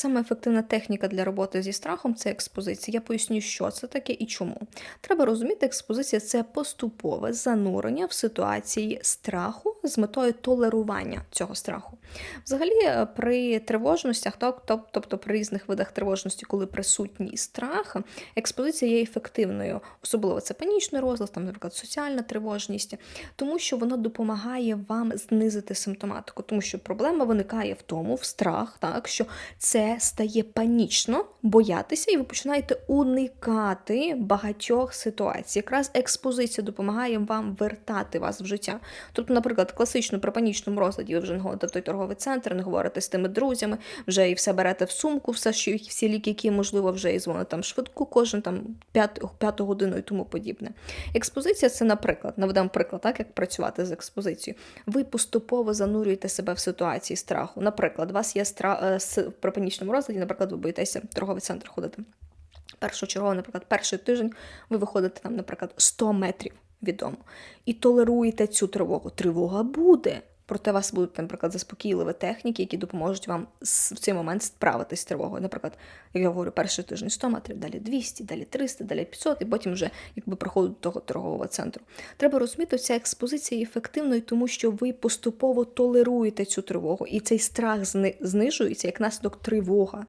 Саме ефективна техніка для роботи зі страхом це експозиція. Я поясню, що це таке і чому. Треба розуміти, експозиція це поступове занурення в ситуації страху з метою толерування цього страху. Взагалі, е, при тривожностях, тоб- тоб- тобто при різних видах тривожності, коли присутній страх, експозиція є ефективною, особливо це панічний розлад, там, наприклад, соціальна тривожність, тому що воно допомагає вам знизити симптоматику, тому що проблема виникає в тому, в страх, так що це стає панічно боятися, і ви починаєте уникати багатьох ситуацій. Якраз експозиція допомагає вам вертати вас в життя. Тобто, наприклад, класично при панічному розладі ви вже не ходите в той торговий центр, не говорите з тими друзями, вже і все берете в сумку, все, що всі ліки, які можливо, вже і дзвоните там швидку, кожен там п'яту, годину і тому подібне. Експозиція це, наприклад, наведемо приклад, так як працювати з експозицією. Ви поступово занурюєте себе в ситуації страху. Наприклад, у вас є страх при панічному розладі, наприклад, ви боїтеся в торговий центр ходити. Першочергово, наприклад, перший тиждень ви виходите там, наприклад, 100 метрів від дому і толеруєте цю тривогу. Тривога буде. Проте вас будуть, наприклад, заспокійливі техніки, які допоможуть вам в цей момент справитись з тривогою. Наприклад, як я говорю, перший тиждень 100 метрів, далі 200, далі 300, далі 500, і потім вже якби проходить до того торгового центру. Треба розуміти, ця експозиція є ефективною, тому що ви поступово толеруєте цю тривогу, і цей страх зни- знижується як наслідок тривога.